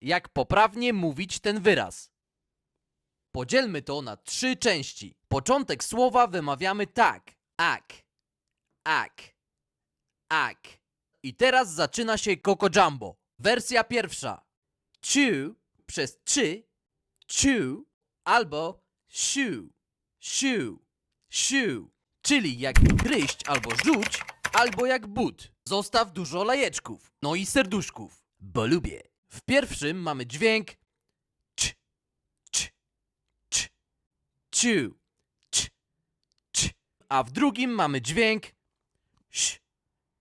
jak poprawnie mówić ten wyraz. Podzielmy to na trzy części. Początek słowa wymawiamy tak. Ak. Ak. Ak. I teraz zaczyna się Coco Jumbo. Wersja pierwsza. Chew przez czy, chew albo shoe, shoe, shoe. Czyli jak gryźć albo rzuć, albo jak but. Zostaw dużo lajeczków, no i serduszków, bo lubię. W pierwszym mamy dźwięk ć, ć, ć, ciu, ć, ć. A w drugim mamy dźwięk ś,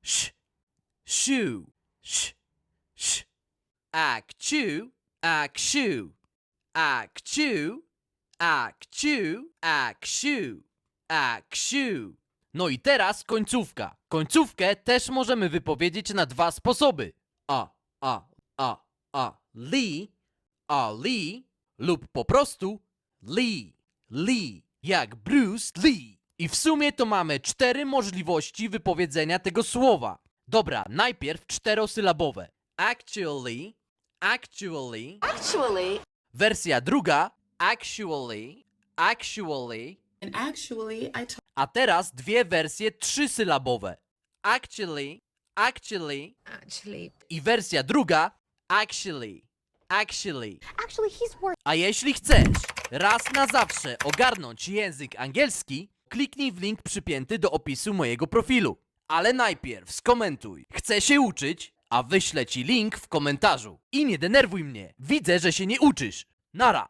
ś, siu, ś, ś. Akciu, aksiu, akciu, akciu, aksiu, aksiu. No i teraz końcówka. Końcówkę też możemy wypowiedzieć na dwa sposoby. A, a, a, li, a li lub po prostu li, li, jak Bruce Lee. I w sumie to mamy cztery możliwości wypowiedzenia tego słowa. Dobra, najpierw czterosylabowe. Actually, actually, Actually, wersja druga, actually, actually, and actually, I told a teraz dwie wersje trzysylabowe. Actually, actually Actually, i wersja druga, actually, actually. actually, he's worth. A jeśli chcesz raz na zawsze ogarnąć język angielski, kliknij w link przypięty do opisu mojego profilu. Ale najpierw skomentuj. Chcę się uczyć, a wyślę ci link w komentarzu. I nie denerwuj mnie. Widzę, że się nie uczysz. Nara.